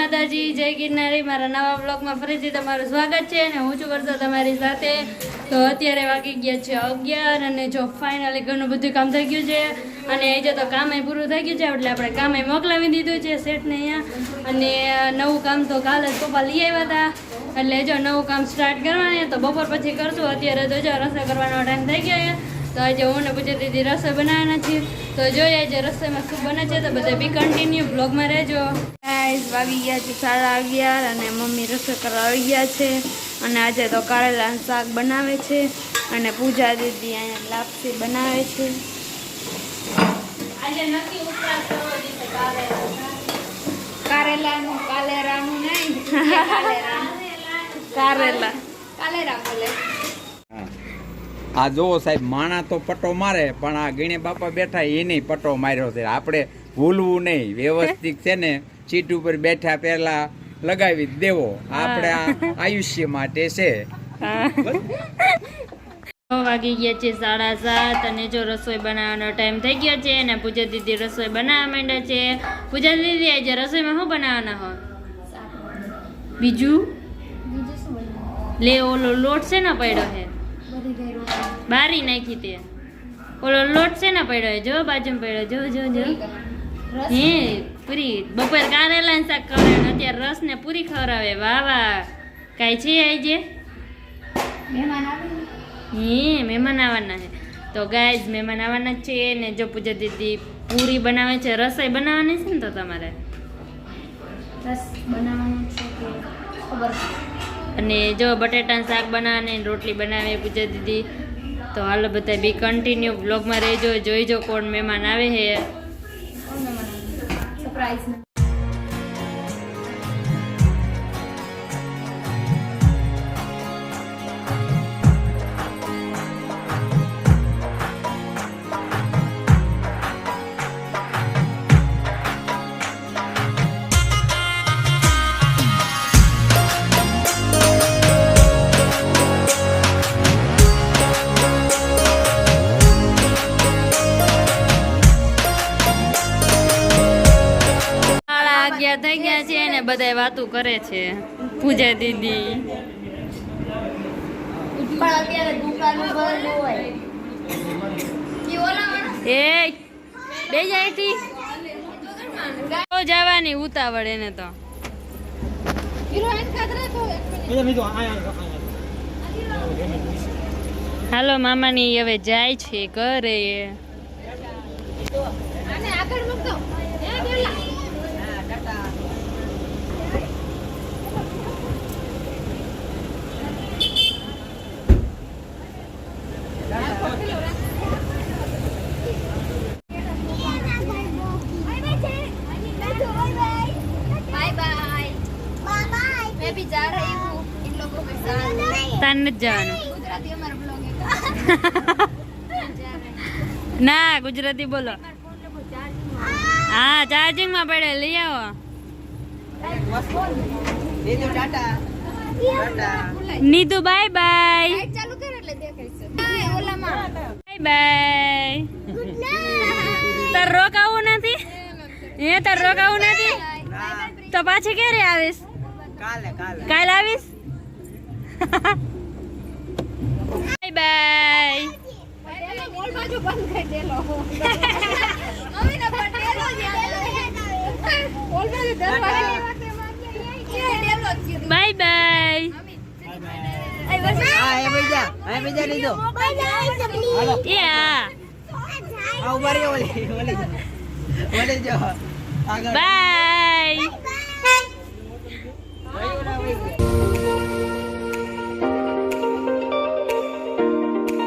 માતાજી, જય ગિરનારી. મારા નવા બ્લોગમાં ફરીથી તમારું સ્વાગત છે અને હું છું વર્ષો તમારી સાથે. તો અત્યારે વાગી ગયા છે અગિયાર અને જો ફાઇનલી ઘણું બધું કામ થઈ ગયું છે અને એ જે તો કામે પૂરું થઈ ગયું છે, એટલે આપણે કામે મોકલાવી દીધું છે સેટને અહીંયા. અને નવું કામ તો કાલે જ પપ્પા લઈ આવ્યા હતા. એટલે જો નવું કામ સ્ટાર્ટ કરવાની તો બપોર પછી કરશું. અત્યારે તો જો રસોઈ કરવાનો ટાઈમ થઈ ગયો તો આજે હું ને પૂછી દીધી રસોઈ બનાવવાના છીએ. તો જોઈએ આજે રસોઈમાં શું બને છે તો બધા બી કન્ટિન્યુ બ્લોગમાં રહેજો. ગાઈસ વાગી ગયા છે સાડા અગિયાર અને મમ્મી રસોઈ કરવા આવી ગયા છે અને આજે તો કારેલાનું શાક બનાવે છે અને પૂજા દીદી અહીંયા લાપસી બનાવે આજે છે કારેલાનું કાલેરાનું નહીં. કારેલા કાલેરા બોલે આ જોવો સાહેબ માણા તો પટ્ટો મારે પણ આ ગીણે બાપા બેઠા એને પટ્ટો માર્યો છે. આપણે ભૂલવું નહીં. વ્યવસ્થિત છે ને સીટ ઉપર બેઠા પહેલા લગાવી દેવો. આપણે આ આયુષ્ય માટે છે. વાગી ગયા છે સાડા સાત અને જો રસોઈ બનાવવાનો ટાઈમ થઈ ગયો છે અને પૂજા દીદી રસોઈ બનાવવા માંડ્યા છે. પૂજા દીદી આજે રસોઈમાં શું બનાવવાના હોય? બીજું? લે ઓલો લોટ છે ને પડ્યો છે? બારી નાખી તે. ઓલો લોટ છે ને પડ્યો જો બાજુમાં પડ્યો જો જો જો. હે પૂરી. બપોર કારેલા શાક ખવડાવે અત્યારે રસ ને પૂરી ખવડાવે. વાહ વાહ. કાંઈ છે આજે હે મહેમાન આવવાના છે. તો ગાય મહેમાન આવવાના છે ને જો પૂજા દીદી પૂરી બનાવે છે રસોઈ બનાવવાની છે ને તો તમારે? રસ બનાવવાનું છે કે ખબર? અને જો બટેટાનું શાક બનાવવાની રોટલી બનાવે પૂજા દીદી તો હાલો બધા બી કન્ટિન્યુ બ્લોગમાં રહેજો જોઈજો કોણ મહેમાન આવે છે. અગિયાર થઈ ગયા છે ને બધા વાતું કરે છે પૂજા દીદી એ બે જાય જવાની ઉતાવળ એને તો હાલો મામાની હવે જાય છે ઘરે बाय मैं भी जा रही हूँ इन लोगों के साथ તાન નથી જવાનું गुजराती हमारा ब्लॉग है ના ગુજરાતી બોલો હા ચાર્જિંગમાં પડે લઈ આવો નીતુ બાય બાય લાઈટ ચાલુ કર એટલે દેખાય છે હા ઓલામાં બાય બાય તાર રોકાવું નથી હે તાર રોકાવું નથી તો પાછી ક્યારે આવીશ કાલે આવીશ? Bye bye bye bye bye